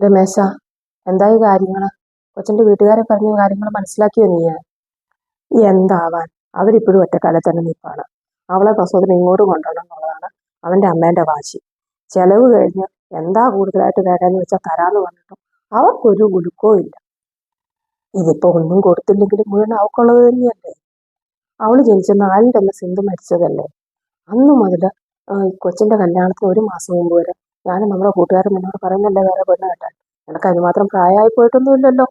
രമേശ എന്തായി കാര്യങ്ങൾ കൊച്ചിന്റെ വീട്ടുകാരെ പറഞ്ഞ കാര്യങ്ങൾ മനസ്സിലാക്കിയോ നീ? എന്താവാൻ? അവരിപ്പോഴും ഒറ്റക്കാലത്ത് തന്നെ നിൽപ്പാണ് അവളെ പ്രസവത്തിന് ഇങ്ങോട്ട് കൊണ്ടുവരണം എന്നുള്ളതാണ് അവന്റെ അമ്മേന്റെ വാശി. ചെലവ് കഴിഞ്ഞ് എന്താ കൂടുതലായിട്ട് വേണ്ടെന്ന് വെച്ചാൽ തരാന്ന് പറഞ്ഞിട്ടും അവർക്കൊരു ഗുലുക്കോ ഇല്ല. ഇതിപ്പോ ഒന്നും കൊടുത്തില്ലെങ്കിലും മുഴുവൻ അവക്കുള്ളത് തന്നെയല്ലേ? അവൾ ജനിച്ച നാലിന്റെ അന്ന് സിന്ധു മരിച്ചതല്ലേ? അന്ന് മുതൽ കൊച്ചിന്റെ കല്യാണത്തിന് ഒരു മാസം മുമ്പ് വരെ ഞാൻ നമ്മുടെ കൂട്ടുകാരൻ എന്നോട് പറയുന്നല്ലേ വേറെ പെണ്ണ് കേട്ടാൽ നിനക്ക് അതിനുമാത്രം പ്രായമായി പോയിട്ടൊന്നുമില്ലല്ലോ.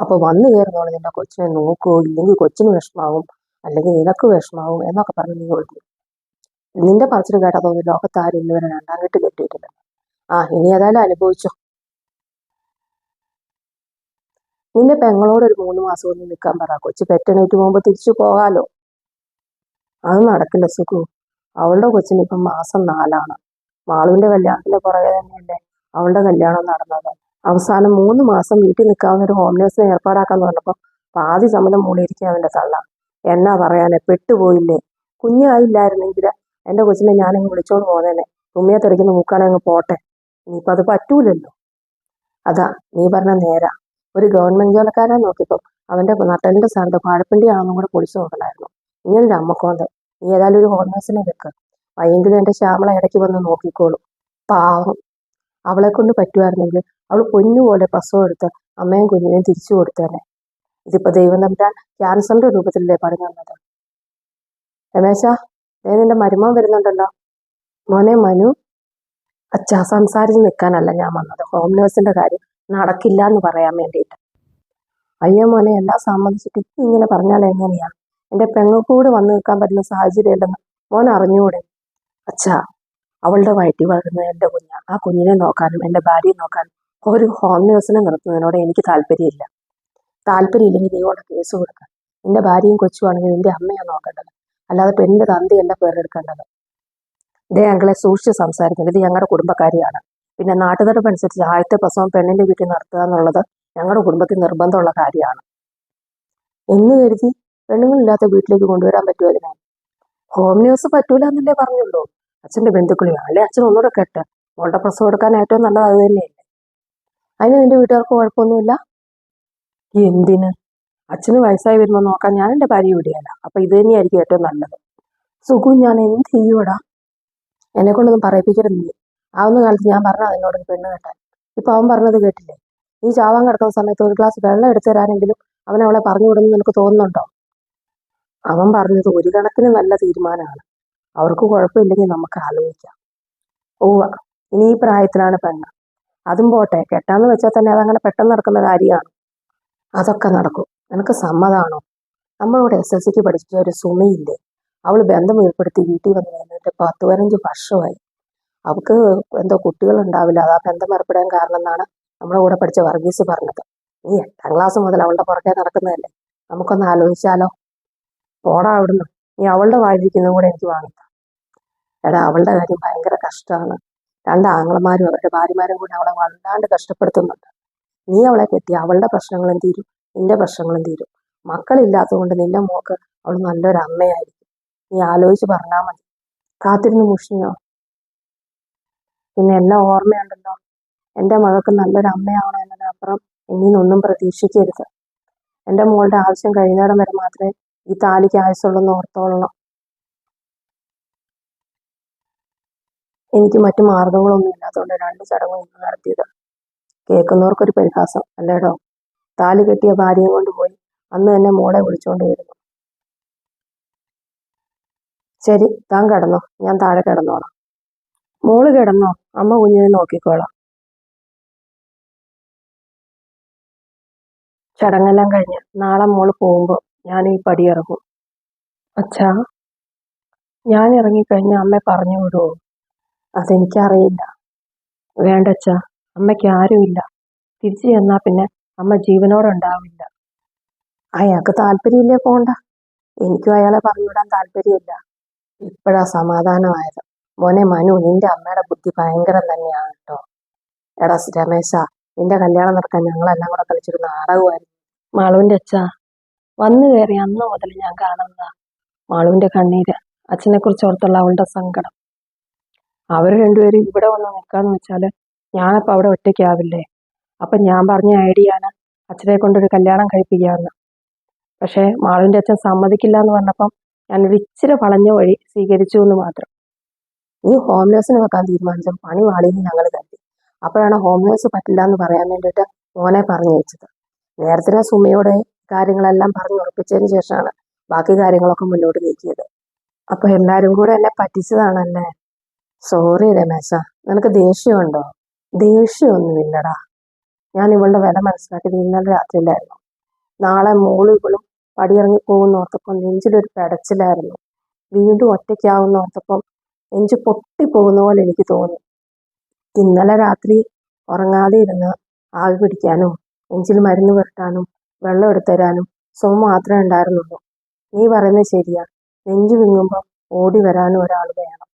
അപ്പൊ വന്നു കയറുന്നോളെ നിന്റെ കൊച്ചിനെ നോക്കൂ ഇല്ലെങ്കിൽ കൊച്ചിന് വിഷമാവും അല്ലെങ്കിൽ നിനക്ക് വിഷമാവും എന്നൊക്കെ പറഞ്ഞ് നീ ഒഴിഞ്ഞു നിന്റെ പറച്ചിൽ കേട്ടതൊന്നും ലോകത്ത് ആരും ഇന്നുവരെ രണ്ടാം കെട്ട് കെട്ടിയിട്ടില്ല ആ ഇനി ഏതായാലും അനുഭവിച്ചോ. നിന്റെ പെങ്ങളോട് ഒരു മൂന്ന് മാസം ഒന്ന് നിൽക്കാൻ പറ. കൊച്ചു പെറ്റണേറ്റ് പോകുമ്പോ തിരിച്ചു പോകാലോ. അത് നടക്കില്ല സുഖു. അവളുടെ കൊച്ചിന് ഇപ്പം മാസം നാലാണ്. മാളുവിന്റെ കല്യാണത്തിന്റെ പുറകെ തന്നെയല്ലേ അവളുടെ കല്യാണം നടന്നത്. അവസാനം മൂന്ന് മാസം വീട്ടിൽ നിൽക്കാവുന്ന ഒരു ഹോം നേഴ്സിനെ ഏർപ്പാടാക്കാന്ന് പറഞ്ഞപ്പോൾ പാതി സമയം മൂളിയിരിക്കുക അവന്റെ തള്ള. എന്നാ പറയാനെ പെട്ടുപോയില്ലേ? കുഞ്ഞായില്ലായിരുന്നെങ്കിൽ എന്റെ കൊച്ചിനെ ഞാനങ്ങ് വിളിച്ചോണ്ട് പോന്നേനെ. തുമ്മിയെ തെറിക്കുന്ന മൂക്കാനങ്ങ് പോട്ടെ. ഇനിയിപ്പോൾ അത് പറ്റൂലല്ലോ. അതാ നീ പറഞ്ഞ നേരാ. ഒരു ഗവൺമെന്റ് ജോലക്കാരനെ നോക്കിയപ്പോൾ അവന്റെ നട്ടലിന്റെ സ്ഥാനത്ത് പാഴപ്പിണ്ടിയാണെന്നും കൂടെ പൊളിച്ചു നോക്കണമായിരുന്നു ഇങ്ങനൊരു അമ്മക്കോന്ത്. നീ ഏതായാലും ഒരു ഹോം നേഴ്സിനെ വെക്ക്. വയ്യെങ്കിലും എന്റെ ശ്യാമള ഇടയ്ക്ക് വന്ന് നോക്കിക്കോളും. പാവം. അവളെ കൊണ്ട് പറ്റുമായിരുന്നെങ്കിൽ അവൾ പൊന്നുപോലെ പ്രസവം എടുത്ത് അമ്മയും കുഞ്ഞിനെയും തിരിച്ചു കൊടുത്തേനെ. ഇതിപ്പോ ദൈവം തമ്മിൽ ക്യാൻസറിന്റെ രൂപത്തിലല്ലേ പറഞ്ഞു തന്നത് രമേശ ദേ നിന്റെ മരുമോൻ വരുന്നുണ്ടല്ലോ. മോനെ മനു അച്ഛാ സംസാരിച്ച് നിൽക്കാനല്ല ഞാൻ വന്നത്. ഹോം നേഴ്സിന്റെ കാര്യം നടക്കില്ല എന്ന് പറയാൻ വേണ്ടിയിട്ട്. അയ്യോ മോനെ എല്ലാം സംബന്ധിച്ചിട്ട് ഇങ്ങനെ പറഞ്ഞാൽ എങ്ങനെയാ? എന്റെ പെങ്ങൾക്കൂടെ വന്നു നിൽക്കാൻ പറ്റുന്ന സാഹചര്യം ഉണ്ടെന്ന് മോൻ അറിഞ്ഞൂടെ അച്ഛാ അവളുടെ വയറ്റിൽ വളരുന്ന എന്റെ കുഞ്ഞ. ആ കുഞ്ഞിനെ നോക്കാനും എന്റെ ഭാര്യയെ നോക്കാനും ഒരു ഹോം നേഴ്സിനെ നിർത്തുന്നതിനോട് എനിക്ക് താല്പര്യമില്ല. താല്പര്യമില്ലെങ്കിൽ നീ കേസ് കൊടുക്കാം. എന്റെ ഭാര്യയും കൊച്ചുവാണെങ്കിൽ നിന്റെ അമ്മയാണ് നോക്കേണ്ടത്. അല്ലാതെ പെണ്ണിന്റെ തന്തയല്ല പേരെടുക്കേണ്ടത്. ഇത് ഞങ്ങളെ സൂക്ഷിച്ച് സംസാരിക്കുന്നത് ഇത് ഞങ്ങളുടെ കുടുംബക്കാരിയാണ്. പിന്നെ നാട്ടുനടപ്പനുസരിച്ച് ആദ്യത്തെ പ്രസവം പെണ്ണിന്റെ വീട്ടിൽ നടത്തുക എന്നുള്ളത് ഞങ്ങളുടെ കുടുംബത്തിൽ നിർബന്ധമുള്ള കാര്യമാണ്. എന്ന് കരുതി പെണ്ണുങ്ങളില്ലാത്ത വീട്ടിലേക്ക് കൊണ്ടുവരാൻ പറ്റുമോ ഹോം ന്യൂസ് പറ്റൂല എന്നല്ലേ പറഞ്ഞുള്ളൂ. അച്ഛന്റെ ബന്ധുക്കളെയോ അല്ലെ അച്ഛൻ ഒന്നുകൂടെ കേട്ട്. മോളുടെ പ്രസവം എടുക്കാൻ ഏറ്റവും നല്ലത് അത് തന്നെയല്ലേ? അതിന് നിന്റെ വീട്ടുകാർക്ക് കുഴപ്പമൊന്നുമില്ല? എന്തിന്? അച്ഛന് വയസ്സായി വരുമ്പോൾ നോക്കാൻ ഞാൻ എന്റെ ഭാര്യ വിടുകയല്ല അപ്പൊ ഇത് തന്നെയായിരിക്കും ഏറ്റവും നല്ലത്. സുഖു ഞാൻ എന്ത് ചെയ്യൂടാ എന്നെ കൊണ്ടൊന്നും പറയിപ്പിക്കരുത് നീ ആവുന്ന കാലത്ത് ഞാൻ പറഞ്ഞു അതിനോട് പെണ്ണ് കെട്ടാൻ. ഇപ്പൊ അവൻ പറഞ്ഞത് കേട്ടില്ലേ? നീ ചാവാൻ കിടക്കുന്ന സമയത്ത് ഒരു ഗ്ലാസ് വെള്ളം എടുത്തു തരാനെങ്കിലും അവൻ അവളെ പറഞ്ഞു വിടുന്നു നിനക്ക് തോന്നുന്നുണ്ടോ? അവൻ പറഞ്ഞത് ഒരു കണക്കിന് നല്ല തീരുമാനമാണ്. അവർക്ക് കുഴപ്പമില്ലെങ്കിൽ നമുക്ക് ആലോചിക്കാം. ഓവ ഇനി ഈ പ്രായത്തിലാണ് പെണ്ണ്. അതും പോട്ടെ കെട്ടാന്ന് വെച്ചാൽ തന്നെ അതങ്ങനെ പെട്ടെന്ന് നടക്കുന്ന കാര്യമാണ്. അതൊക്കെ നടക്കും. നിനക്ക് സമ്മതാണോ? നമ്മളോട് എസ് എൽ സിക്ക് പഠിച്ച ഒരു സുമയില്ലേ? അവൾ ബന്ധം ഏർപ്പെടുത്തി വീട്ടിൽ വന്ന് കഴിഞ്ഞിട്ട് പത്ത് പതിനഞ്ച് വർഷമായി. അവൾക്ക് എന്തോ കുട്ടികൾ ഉണ്ടാവില്ല അതാ ബന്ധം ഏർപ്പെടാൻ കാരണം എന്നാണ് നമ്മുടെ കൂടെ പഠിച്ച വർഗീസ് പറഞ്ഞത്. നീ എട്ടാം ക്ലാസ് മുതൽ അവളുടെ പുറകെ നടക്കുന്നതല്ലേ? നമുക്കൊന്ന് ആലോചിച്ചാലോ? പോടാ അവിടുന്ന്. നീ അവളുടെ വാഴിക്കുന്നതും കൂടെ എനിക്ക് വാങ്ങിത്ത എടാ അവളുടെ കാര്യം ഭയങ്കര കഷ്ടമാണ്. രണ്ട് ആങ്ങളമാരും അവരുടെ ഭാര്യമാരും കൂടെ അവളെ വല്ലാണ്ട് കഷ്ടപ്പെടുത്തുന്നുണ്ട്. നീ അവളെ കെട്ടി അവളുടെ പ്രശ്നങ്ങളും തീരും. നിന്റെ പ്രശ്നങ്ങളും തീരും. മക്കളില്ലാത്തതുകൊണ്ട് നിന്റെ മോക്ക് അവൾ നല്ലൊരു അമ്മയായിരിക്കും. നീ ആലോചിച്ച് പറഞ്ഞാൽ മതി. കാത്തിരുന്ന് മുഷിഞ്ഞോ? പിന്നെ എല്ലാം ഓർമ്മയുണ്ടല്ലോ? എന്റെ മകൾക്ക് നല്ലൊരു അമ്മയാവണം എന്നതിനപ്പുറം ഇനിയൊന്നും പ്രതീക്ഷിക്കരുത്. എന്റെ മോളുടെ ആവശ്യം കഴിയുന്നിടം വരെ മാത്രമേ ഈ താലിക്ക് ആയുസുള്ളൊന്ന് ഓർത്തോളണം എനിക്ക് മറ്റു മാർഗങ്ങളൊന്നും ഇല്ലാത്തതുകൊണ്ട് രണ്ട് ചടങ്ങും ഇന്ന് നടത്തിയത്. കേൾക്കുന്നവർക്കൊരു പരിഹാസം അല്ലേടോ? താലി കെട്ടിയ ഭാര്യയും കൊണ്ട് പോയി അന്ന് തന്നെ മോളെ വിളിച്ചോണ്ട് വരുന്നു. ശരി താൻ കിടന്നോ. ഞാൻ താഴെ കിടന്നോളാം. മോൾ കിടന്നോ. അമ്മ കുഞ്ഞിനെ നോക്കിക്കോളാം. ചടങ്ങെല്ലാം കഴിഞ്ഞ് നാളെ മോൾ പോകുമ്പോൾ ഞാൻ ഈ പടി ഇറങ്ങും അച്ഛാ ഞാൻ ഇറങ്ങിക്കഴിഞ്ഞ അമ്മ പറഞ്ഞു വിടുമോ അതെനിക്കറിയില്ല. വേണ്ട അച്ഛാ അമ്മയ്ക്ക് ആരുമില്ല. തിരിച്ചു ചെന്നാൽ പിന്നെ അമ്മ ജീവനോടെ ഉണ്ടാവില്ല അയാൾക്ക് താല്പര്യമില്ലേ പോണ്ട? എനിക്കും അയാളെ പറഞ്ഞുവിടാൻ താല്പര്യമില്ല. ഇപ്പോഴാ സമാധാനമായത്. മോനെ മനു നിന്റെ അമ്മയുടെ ബുദ്ധി ഭയങ്കരം തന്നെയാണ് കേട്ടോ എടാ രമേശ നിന്റെ കല്യാണം നടക്കാൻ ഞങ്ങളെല്ലാം കൂടെ കളിച്ചൊരു നാടകമായിരുന്നു മാളുവിന്റെ അച്ഛ വന്നു കയറി അന്ന് മുതൽ ഞാൻ കാണുന്ന മാളുവിന്റെ കണ്ണീര് അച്ഛനെ കുറിച്ച് ഓർത്തുള്ള അവളുടെ സങ്കടം. അവർ രണ്ടുപേരും ഇവിടെ വന്ന് നിൽക്കാന്ന് വെച്ചാൽ ഞാനപ്പോൾ അവിടെ ഒറ്റയ്ക്കാവില്ലേ? അപ്പം ഞാൻ പറഞ്ഞ ഐഡിയാണ് അച്ഛനെ കൊണ്ടൊരു കല്യാണം കഴിപ്പിക്കാമെന്ന്. പക്ഷേ മാളുവിന്റെ അച്ഛൻ സമ്മതിക്കില്ല എന്ന് പറഞ്ഞപ്പം ഞാനൊരു ഇച്ചിരി വളഞ്ഞ വഴി സ്വീകരിച്ചു എന്ന് മാത്രം. നീ ഹോം നേഴ്സിന് വെക്കാൻ തീരുമാനിച്ച പണി വാളിന്ന് ഞങ്ങൾ കരുതി. അപ്പോഴാണ് ഹോം നേഴ്സ് പറ്റില്ല എന്ന് പറയാൻ വേണ്ടിയിട്ട് മോനെ പറഞ്ഞു വെച്ചത് നേരത്തെ സുമയോടെ കാര്യങ്ങളെല്ലാം പറഞ്ഞു ഉറപ്പിച്ചതിന് ശേഷമാണ് ബാക്കി കാര്യങ്ങളൊക്കെ മുന്നോട്ട് നീക്കിയത്. അപ്പൊ എല്ലാരും കൂടെ എന്നെ പറ്റിച്ചതാണല്ലേ സോറി രമേശ. നിനക്ക് ദേഷ്യമുണ്ടോ? ദേഷ്യമൊന്നുമില്ലടാ. ഞാൻ ഇവളുടെ വില മനസ്സിലാക്കിയത് ഇന്നലെ രാത്രിയിലായിരുന്നു. നാളെ മോൾ ഇവളും പടിയിറങ്ങി പോകുന്ന ഓർത്തപ്പം നെഞ്ചിലൊരു പെടച്ചിലായിരുന്നു. വീണ്ടും ഒറ്റയ്ക്കാവുന്ന ഓർത്തപ്പം നെഞ്ച് പൊട്ടിപ്പോകുന്ന പോലെ എനിക്ക് തോന്നി. ഇന്നലെ രാത്രി ഉറങ്ങാതെ ഇരുന്ന് ആവി പിടിക്കാനും നെഞ്ചിൽ മരുന്ന് പുരട്ടാനും വെള്ളം എടുത്തു തരാനും സോ മാത്രമേ ഉണ്ടായിരുന്നുള്ളൂ. നീ പറയുന്നത് ശരിയാ. നെഞ്ചു വിങ്ങുമ്പോൾ ഓടി വരാനും ഒരാൾ വേണം.